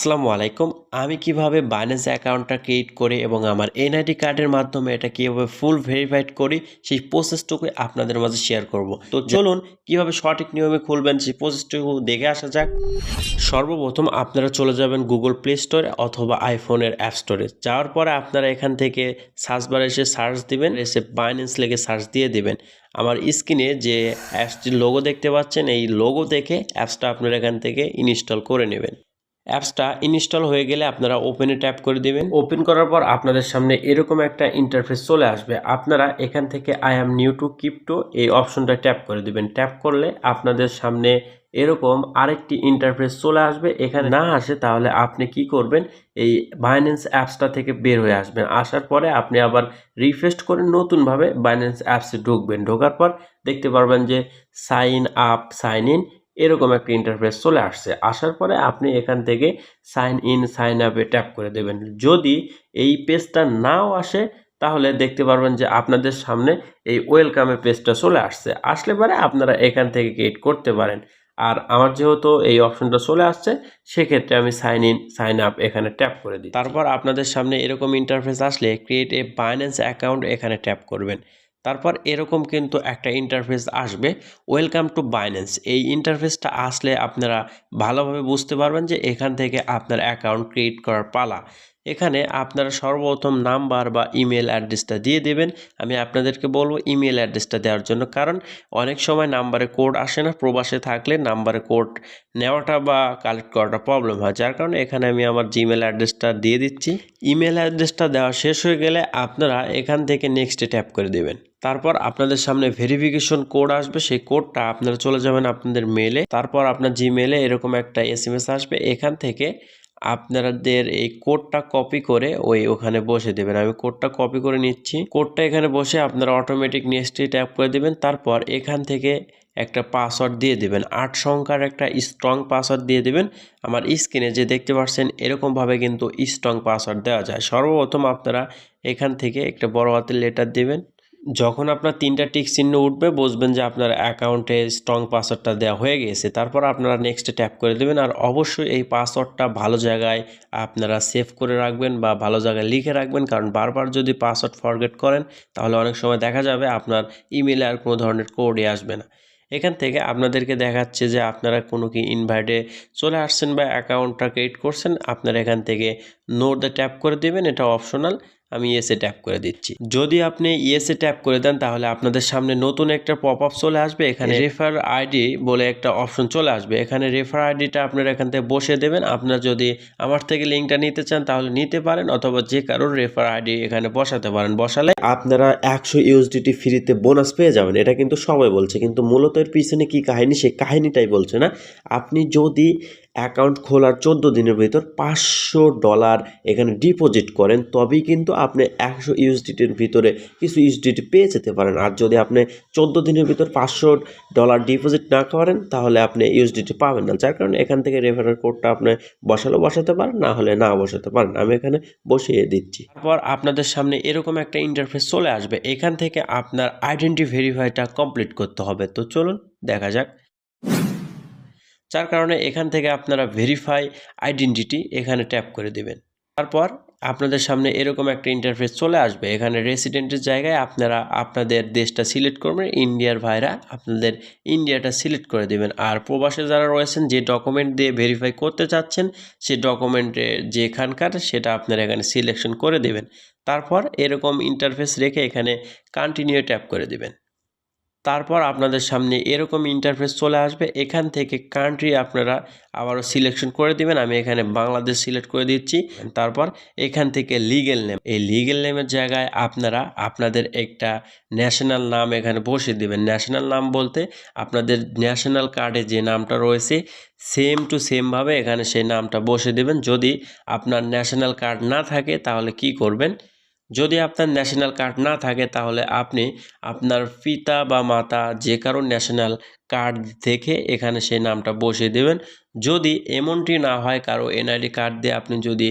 আসসালামু আলাইকুম। আমি কীভাবে বাইন্যান্স অ্যাকাউন্টটা ক্রিয়েট করি এবং আমার এনআইডি কার্ডের মাধ্যমে এটা কীভাবে ফুল ভেরিফাইড করি, সেই প্রসেসটুকু আপনাদের মাঝে শেয়ার করব। তো চলুন, কীভাবে সঠিক নিয়মে খুলবেন সেই প্রসেসটুকু দেখে আসা যাক। সর্বপ্রথম আপনারা চলে যাবেন গুগল প্লে স্টোরে অথবা আইফোনের অ্যাপ স্টোরে যাওয়ার পরে আপনারা এখান থেকে সার্চ বারে এসে সার্চ দিবেন, এসে বাইন্যান্স লেগে সার্চ দিয়ে দিবেন। আমার স্ক্রিনে যে অ্যাপসটির লোগো দেখতে পাচ্ছেন, এই লোগো দেখে অ্যাপসটা আপনারা এখান থেকে ইনস্টল করে নেবেন। অ্যাপসটা ইনস্টল হয়ে গেলে আপনারা ওপেনে ট্যাপ করে দেবেন। ওপেন করার পর আপনাদের সামনে এরকম একটা ইন্টারফেস চলে আসবে। আপনারা এখান থেকে I am new to crypto এই অপশনটা ট্যাপ করে দেবেন। ট্যাপ করলে আপনাদের সামনে এরকম আরেকটি ইন্টারফেস চলে আসবে। এখানে না আসে তাহলে আপনি কি করবেন? এই বাইন্যান্স অ্যাপসটা থেকে বের হয়ে আসবেন। আসার পরে আপনি আবার রিফ্রেশ করে নতুনভাবে বাইন্যান্স অ্যাপসে ঢুকবেন। ঢোকার পর দেখতে পারবেন যে সাইন আপ সাইন ইন এরকম একটা ইন্টারফেস চলে আসছে। আসার পরে আপনি এখান থেকে সাইন ইন সাইন আপে ট্যাপ করে দেবেন। যদি এই পেজটা নাও আসে, তাহলে দেখতে পারবেন যে আপনাদের সামনে এই ওয়েলকামের পেজটা চলে আসছে। আসলে পরে আপনারা এখান থেকে ক্রিয়েট করতে পারেন। আর আমার যেহেতু এই অপশনটা চলে আসছে, সেক্ষেত্রে আমি সাইন ইন সাইন আপ এখানে ট্যাপ করে দিই তারপর আপনাদের সামনে এরকম ইন্টারফেস আসলে ক্রিয়েট এ বাইন্যান্স অ্যাকাউন্ট এখানে ট্যাপ করবেন। তারপর এরকম কিন্তু একটা ইন্টারফেস আসবে। ওয়েলকাম টু বাইন্যান্স এই ইন্টারফেসটা আসলে আপনারা ভালোভাবে বুঝতে পারবেন যে এখান থেকে আপনার অ্যাকাউন্ট ক্রিয়েট করার পালা। এখানে আপনারা সর্বপ্রথম নাম্বার বা ইমেল অ্যাড্রেসটা দিয়ে দেবেন। আমি আপনাদেরকে বলব ইমেল অ্যাড্রেসটা দেওয়ার জন্য। কারণ অনেক সময় নাম্বারে কোড আসে না, প্রবাসে থাকলে নাম্বারে কোড নেওয়াটা বা কালেক্ট করাটা প্রবলেম হয়। যার কারণে এখানে আমি আমার জিমেল অ্যাড্রেসটা দিয়ে দিচ্ছি। ইমেল অ্যাড্রেসটা দেওয়া শেষ হয়ে গেলে আপনারা এখান থেকে নেক্সটে ট্যাপ করে দেবেন। তারপর আপনাদের সামনে ভেরিফিকেশন কোড আসবে। সেই কোডটা আপনারা চলে যাবেন আপনাদের মেলে তারপর আপনার জিমেলে এরকম একটা এস আসবে। এখান থেকে আপনাদের এই কোডটা কপি করে ওই ওখানে বসে দেবেন। আমি কোডটা কপি করে নিচ্ছি। কোডটা এখানে বসে আপনারা অটোমেটিক নেক্সটে ট্যাপ করে দেবেন। তারপর এখান থেকে একটা পাসওয়ার্ড দিয়ে দেবেন। আট সংখ্যার একটা স্ট্রং পাসওয়ার্ড দিয়ে দেবেন। আমার স্ক্রিনে যে দেখতে পাচ্ছেন, এরকমভাবে কিন্তু স্ট্রং পাসওয়ার্ড দেওয়া যায়। সর্বপ্রথম আপনারা এখান থেকে একটা বড় হাতের লেটার দিবেন। যখন আপনার তিনটা টিক চিহ্ন উঠবে বুঝবেন যে আপনার অ্যাকাউন্টে স্ট্রং পাসওয়ার্ডটা দেওয়া হয়ে গেছে। তারপর আপনারা নেক্সটে ট্যাপ করে দেবেন। আর অবশ্যই এই পাসওয়ার্ডটা ভালো জায়গায় আপনারা সেভ করে রাখবেন বা ভালো জায়গায় লিখে রাখবেন। কারণ বারবার যদি পাসওয়ার্ড ফরগেট করেন, তাহলে অনেক সময় দেখা যাবে আপনার ইমেলে আর কোনো ধরনের কোডই আসবে না। এখান থেকে আপনাদেরকে দেখাচ্ছে যে আপনারা কোনো কি ইনভাইটে চলে আসছেন বা অ্যাকাউন্টটা ক্রিয়েট করছেন, আপনারা এখান থেকে নোট দ্য ট্যাপ করে দেবেন। এটা অপশনাল আমি ইয়েসে ট্যাপ করে দিচ্ছি। যদি আপনি ইয়েসে ট্যাপ করে দেন তাহলে আপনাদের সামনে নতুন একটা পপ আপ চলে আসবে। এখানে রেফার আইডি বলে একটা অপশন চলে আসবে। এখানে রেফার আইডিটা আপনারা এখান থেকে বসে দেবেন। আপনারা যদি আমার থেকে লিঙ্কটা নিতে চান তাহলে নিতে পারেন অথবা যে কারোর রেফার আইডি এখানে বসাতে পারেন। বসালে আপনারা একশো ইউএসডিটি ফ্রিতে বোনাস পেয়ে যাবেন। এটা কিন্তু সবাই বলছে কিন্তু মূলত এর পিছনে কি কাহিনী? সেই কাহিনীটাই বলছে না। আপনি যদি অ্যাকাউন্ট খোলার চোদ্দ দিনের ভিতর পাঁচশো ডলার এখানে ডিপোজিট করেন, তবেই কিন্তু আপনি একশো ইউএসডিটির ভিতরে কিছু ইউএসডিটি পেয়ে যেতে পারেন। আর যদি আপনি চোদ্দ দিনের ভিতর পাঁচশো ডলার ডিপোজিট না করেন, তাহলে আপনি ইউএসডিটি পাবেন না। যার কারণে এখান থেকে রেফারেল কোডটা আপনি বসালেও বসাতে পারেন, না হলে না বসাতে পারেন। আমি এখানে বসিয়ে দিচ্ছি। তারপর আপনাদের সামনে এরকম একটা ইন্টারফেস চলে আসবে। এখান থেকে আপনার আইডেন্টি ভেরিফাইটা কমপ্লিট করতে হবে। তো চলুন দেখা যাক। যার কারণে এখান থেকে আপনারা ভেরিফাই আইডেন্টিটি এখানে ট্যাপ করে দেবেন। তারপর আপনাদের সামনে এরকম একটা ইন্টারফেস চলে আসবে। এখানে রেসিডেন্টের জায়গায় আপনারা আপনাদের দেশটা সিলেক্ট করবেন ইন্ডিয়ার ভাইরা আপনাদের ইন্ডিয়াটা সিলেক্ট করে দেবেন। আর প্রবাসে যারা রয়েছেন, যে ডকুমেন্ট দিয়ে ভেরিফাই করতে চাচ্ছেন, সে ডকুমেন্টে যেখানকার সেটা আপনারা এখানে সিলেকশন করে দেবেন। তারপর এরকম ইন্টারফেস রেখে এখানে কন্টিনিউ ট্যাপ করে দেবেন। তারপর আপনাদের সামনে এরকম ইন্টারফেস চলে আসবে। এখান থেকে কান্ট্রি আপনারা আবারও সিলেকশন করে দিবেন। আমি এখানে বাংলাদেশ সিলেক্ট করে দিচ্ছি। তারপর এখান থেকে লিগেল নেম এই লিগেল নেমের জায়গায় আপনারা আপনাদের একটা ন্যাশনাল নাম এখানে বসিয়ে দিবেন। ন্যাশনাল নাম বলতে আপনাদের ন্যাশনাল কার্ডে যে নামটা রয়েছে সেম টু সেমভাবে এখানে সেই নামটা বসে দেবেন। যদি আপনার ন্যাশনাল কার্ড না থাকে, তাহলে কি করবেন? যদি আপনার ন্যাশনাল কার্ড না থাকে, তাহলে আপনি আপনার পিতা বা মাতা যে কারও ন্যাশনাল কার্ড দেখে এখানে সেই নামটা বসিয়ে দেবেন। যদি এমনটি না হয়, কারও এনআইডি কার্ড দিয়ে আপনি যদি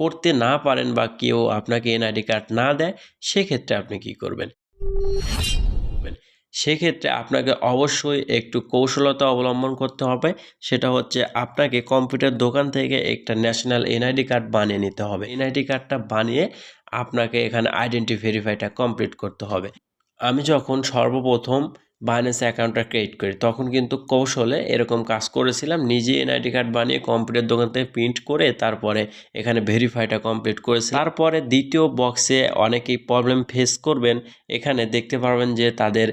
করতে না পারেন বা কেউ আপনাকে এনআইডি কার্ড না দেয়, সেক্ষেত্রে আপনি কি করবেন? সেক্ষেত্রে আপনাকে অবশ্যই একটু কৌশলতা অবলম্বন করতে হবে। সেটা হচ্ছে আপনাকে কম্পিউটার দোকান থেকে একটা ন্যাশনাল এনআইডি কার্ড বানিয়ে নিতে হবে। এনআইডি কার্ডটা বানিয়ে আপনাকে এখানে আইডেন্টি ভেরিফাইটা কমপ্লিট করতে হবে। আমি যখন সর্বপ্রথম বাইন্যান্স অ্যাকাউন্টটা ক্রিয়েট করি, তখন কিন্তু কৌশলে এরকম কাজ করেছিলাম। নিজে এনআইডি কার্ড বানিয়ে কম্পিউটার দোকান থেকে প্রিন্ট করে তারপরে এখানে ভেরিফাইটা কমপ্লিট করেছি তারপরে দ্বিতীয় বক্সে অনেকেই প্রবলেম ফেস করবেন। এখানে দেখতে পারবেন যে তাদের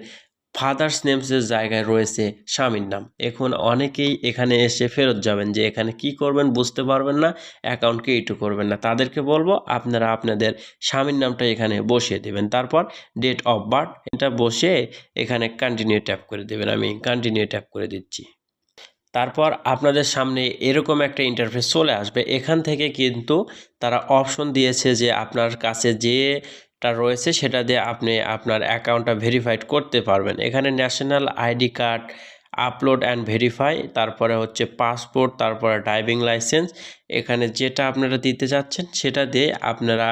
ফাদার্স নেমসের জায়গায় রয়েছে স্বামীর নাম। এখন অনেকেই এখানে এসে ফেরত যাবেন যে এখানে কি করবেন বুঝতে পারবেন না অ্যাকাউন্টকে ক্রিয়েটও করবেন না। তাদেরকে বলব, আপনারা আপনাদের স্বামীর নামটা এখানে বসিয়ে দেবেন। তারপর ডেট অফ বার্থ এটা বসে এখানে কন্টিনিউ ট্যাপ করে দেবেন। আমি কন্টিনিউ ট্যাপ করে দিচ্ছি। তারপর আপনাদের সামনে এরকম একটা ইন্টারফেস চলে আসবে। এখান থেকে কিন্তু তারা অপশন দিয়েছে যে আপনার কাছে যেটা রয়েছে, সেটা দিয়ে আপনি আপনার অ্যাকাউন্টটা ভেরিফাইড করতে পারবেন। এখানে national ID card upload and verify তারপরে হচ্ছে পাসপোর্ট তারপরে ড্রাইভিং লাইসেন্স এখানে যেটা আপনারা দিতে যাচ্ছেন, সেটা দিয়ে আপনারা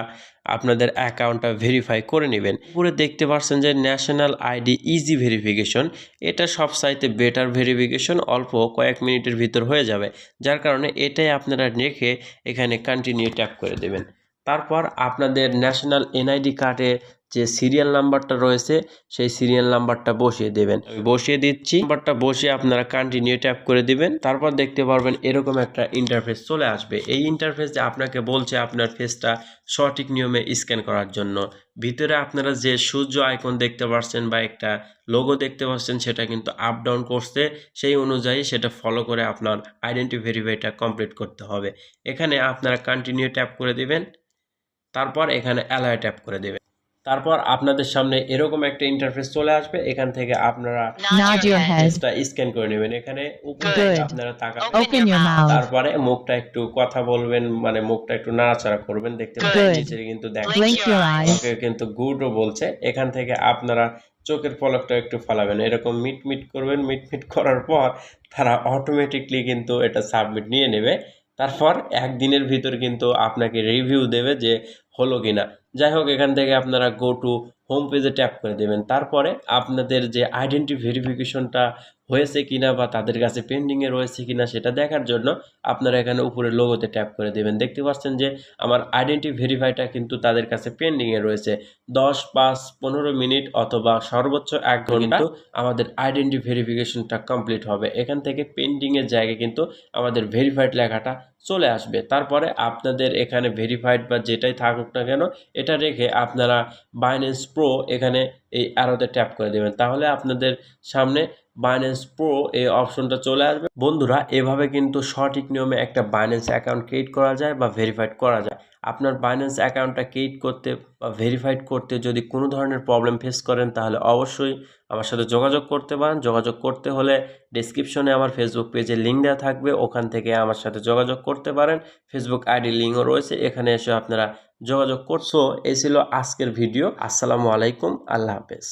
আপনাদের অ্যাকাউন্টটা ভেরিফাই করে নেবেন। উপরে দেখতে পাচ্ছেন যে ন্যাশনাল আইডি ইজি ভেরিফিকেশন এটা সব সাইতে বেটার ভেরিফিকেশন অল্প কয়েক মিনিটের ভিতর হয়ে যাবে। যার কারণে এটাই আপনারা রেখে এখানে কন্টিনিউ ট্যাপ করে দেবেন। তারপর আপনাদের ন্যাশনাল এনআইডি কার্ডে যে সিরিয়াল নাম্বারটা রয়েছে, সেই সিরিয়াল নাম্বারটা বসিয়ে দেবেন। আমি বসিয়ে দিচ্ছি। নাম্বারটা বসিয়ে আপনারা কন্টিনিউ ট্যাপ করে দিবেন। তারপর দেখতে পারবেন এরকম একটা ইন্টারফেস চলে আসবে। এই ইন্টারফেসে আপনাকে বলছে আপনার ফেসটা সঠিক নিয়মে স্ক্যান করার জন্য। ভিতরে আপনারা যে সূর্য আইকন দেখতে পাচ্ছেন বা একটা লোগো দেখতে পাচ্ছেন সেটা কিন্তু আপ ডাউন করছে। সেই অনুযায়ী সেটা ফলো করে আপনার আইডেন্টি ভেরিফাইটা কমপ্লিট করতে হবে। এখানে আপনারা কন্টিনিউ ট্যাপ করে দিবেন। তারপর এখানে অ্যালায় ট্যাপ করে দেবেন। তারপর আপনাদের সামনে এরকম একটা ইন্টারফেস চলে আসবে এখান থেকে আপনারা স্ক্যান করে নেবেন। এখানে উপরে আপনারা তাকাবেন. তারপরে মুখটা একটু কথা বলবেন মানে মুখটা একটু নাড়াচাড়া করবেন দেখতে পাচ্ছেন কিন্তু দেখেন। কিন্তু গুডও বলছে। এখান থেকে আপনারা চোখের পলকটা একটু ফালাবেন। এরকম মিট মিট করবেন মিট মিট করার পর তারা অটোমেটিকলি কিন্তু এটা সাবমিট নিয়ে নেবে। তারপর একদিনের ভিতর কিন্তু আপনাকে রিভিউ দেবে যে হলো কিনা। যাই হোক, এখান থেকে আপনারা গো টু হোম পেজে ট্যাপ করে দেবেন। তারপরে আপনাদের যে আইডেন্টি ভেরিফিকেশনটা হয়েছে কিনা বা তাদের কাছে পেন্ডিংয়ে রয়েছে কিনা সেটা দেখার জন্য আপনারা এখানে উপরে লোগোতে ট্যাপ করে দেবেন। দেখতে পাচ্ছেন যে আমার আইডেন্টি ভেরিফাইটা কিন্তু তাদের কাছে পেন্ডিংয়ে রয়েছে। দশ পাঁচ পনেরো মিনিট অথবা সর্বোচ্চ এক ঘণ্টা আমাদের আইডেন্টি ভেরিফিকেশনটা কমপ্লিট হবে। এখান থেকে পেন্ডিংয়ের জায়গায় কিন্তু আমাদের ভেরিফাইড লেখাটা চলে আসবে। তারপরে আপনাদের এখানে ভেরিফাইড বা যেটাই থাকুক না কেন এটা রেখে আপনারা বাইন্যান্স প্রো এখানে এই অ্যারোতে ট্যাপ করে দেবেন। তাহলে আপনাদের সামনে বাইন্যান্স প্রো এই অপশনটা চলে আসবে। বন্ধুরা, এভাবে কিন্তু সঠিক নিয়মে একটা বাইন্যান্স অ্যাকাউন্ট ক্রিয়েট করা যায় বা ভেরিফাইড করা যায়। আপনার বাইন্যান্স অ্যাকাউন্টটা ক্রিয়েট করতে বা ভেরিফাইড করতে যদি কোনো ধরনের প্রবলেম ফেস করেন, তাহলে অবশ্যই আমার সাথে যোগাযোগ করতে পারেন। যোগাযোগ করতে হলে ডিসক্রিপশনে আমার ফেসবুক পেজে লিঙ্ক দেওয়া থাকবে। ওখান থেকে আমার সাথে যোগাযোগ করতে পারেন। ফেসবুক আইডি লিঙ্কও রয়েছে। এখানে এসে আপনারা যোগাযোগ করছ এই ছিল আজকের ভিডিও আসসালামু আলাইকুম। আল্লাহ হাফেজ।